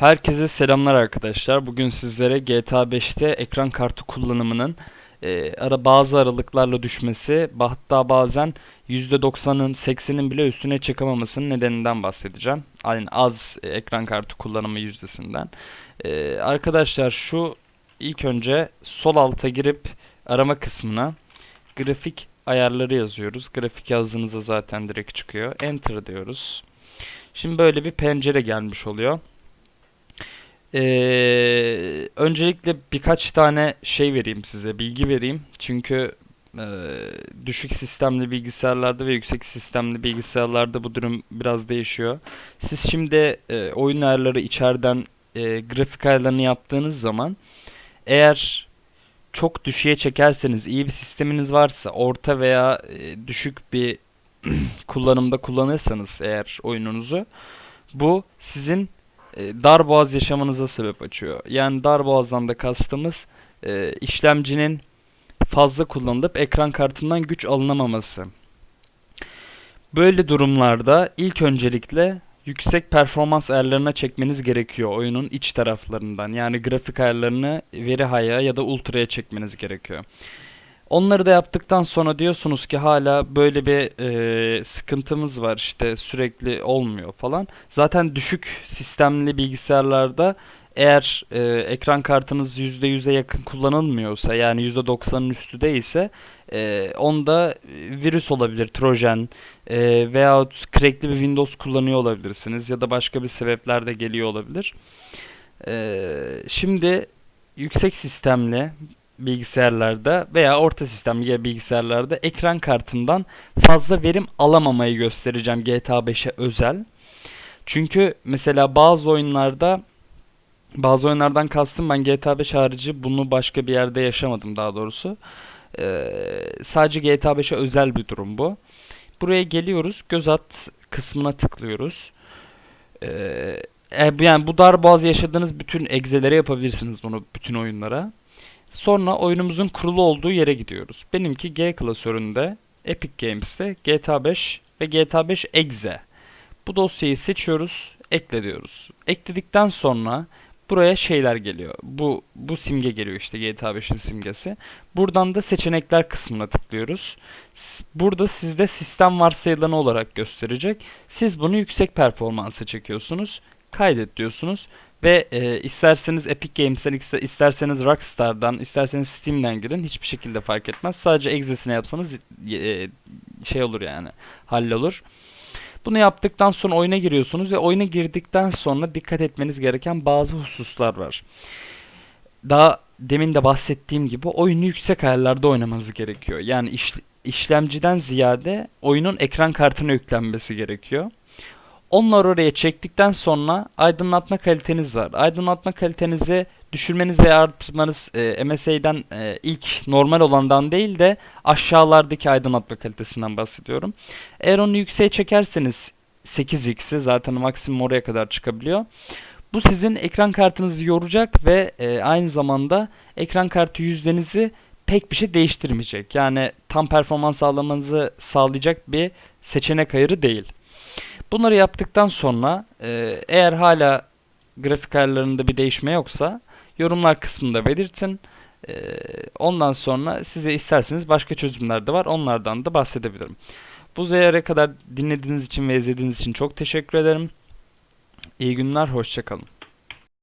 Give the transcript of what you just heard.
Herkese selamlar arkadaşlar. Bugün sizlere GTA 5'te ekran kartı kullanımının e, ara bazı aralıklarla düşmesi, hatta bazen %90'ın 80'in bile üstüne çıkamamasının nedeninden bahsedeceğim. Yani az e, ekran kartı kullanımı yüzdesinden. E, arkadaşlar şu ilk önce sol alta girip arama kısmına grafik ayarları yazıyoruz. Grafik yazdığınızda zaten direkt çıkıyor. Enter diyoruz. Şimdi böyle bir pencere gelmiş oluyor. Ee, öncelikle birkaç tane şey vereyim size, bilgi vereyim. Çünkü e, düşük sistemli bilgisayarlarda ve yüksek sistemli bilgisayarlarda bu durum biraz değişiyor. Siz şimdi e, oyun ayarları içeriden e, grafik ayarlarını yaptığınız zaman eğer çok düşüğe çekerseniz, iyi bir sisteminiz varsa, orta veya e, düşük bir kullanımda kullanırsanız eğer oyununuzu, bu sizin e, dar boğaz yaşamanıza sebep açıyor. Yani dar boğazdan da kastımız e, işlemcinin fazla kullanılıp ekran kartından güç alınamaması. Böyle durumlarda ilk öncelikle yüksek performans ayarlarına çekmeniz gerekiyor oyunun iç taraflarından. Yani grafik ayarlarını veri high'a ya da ultra'ya çekmeniz gerekiyor. Onları da yaptıktan sonra diyorsunuz ki hala böyle bir e, sıkıntımız var işte sürekli olmuyor falan. Zaten düşük sistemli bilgisayarlarda eğer e, ekran kartınız %100'e yakın kullanılmıyorsa yani %90'ın üstü değilse e, onda virüs olabilir, trojan e, veyahut crackli bir Windows kullanıyor olabilirsiniz ya da başka bir sebepler de geliyor olabilir. E, şimdi yüksek sistemli bilgisayarlarda veya orta sistemli bilgisayarlarda ekran kartından fazla verim alamamayı göstereceğim GTA 5'e özel. Çünkü mesela bazı oyunlarda bazı oyunlardan kastım ben GTA 5 harici bunu başka bir yerde yaşamadım daha doğrusu. Ee, sadece GTA 5'e özel bir durum bu. Buraya geliyoruz. Göz at kısmına tıklıyoruz. Ee, yani bu dar boğaz yaşadığınız bütün egzelere yapabilirsiniz bunu bütün oyunlara. Sonra oyunumuzun kurulu olduğu yere gidiyoruz. Benimki G klasöründe Epic Games'te GTA 5 ve GTA 5 Exe. Bu dosyayı seçiyoruz, ekle diyoruz. Ekledikten sonra buraya şeyler geliyor. Bu bu simge geliyor işte GTA 5'in simgesi. Buradan da seçenekler kısmına tıklıyoruz. Burada sizde sistem varsayılanı olarak gösterecek. Siz bunu yüksek performansa çekiyorsunuz. Kaydet diyorsunuz ve e, isterseniz Epic Games'ten, isterseniz Rockstar'dan, isterseniz Steam'den girin. Hiçbir şekilde fark etmez. Sadece exe'sini yapsanız e, şey olur yani. Hallolur. Bunu yaptıktan sonra oyuna giriyorsunuz ve oyuna girdikten sonra dikkat etmeniz gereken bazı hususlar var. Daha demin de bahsettiğim gibi oyunu yüksek ayarlarda oynamanız gerekiyor. Yani iş, işlemciden ziyade oyunun ekran kartına yüklenmesi gerekiyor. Onlar oraya çektikten sonra aydınlatma kaliteniz var. Aydınlatma kalitenizi düşürmeniz veya arttırmanız e, MSA'den e, ilk normal olandan değil de aşağılardaki aydınlatma kalitesinden bahsediyorum. Eğer onu yükseğe çekerseniz 8x'i zaten maksimum oraya kadar çıkabiliyor. Bu sizin ekran kartınızı yoracak ve e, aynı zamanda ekran kartı yüzdenizi pek bir şey değiştirmeyecek. Yani tam performans sağlamanızı sağlayacak bir seçenek ayarı değil. Bunları yaptıktan sonra e, eğer hala grafik ayarlarında bir değişme yoksa yorumlar kısmında belirtin. E, ondan sonra size isterseniz başka çözümler de var. Onlardan da bahsedebilirim. Bu ziyare kadar dinlediğiniz için ve izlediğiniz için çok teşekkür ederim. İyi günler, hoşçakalın.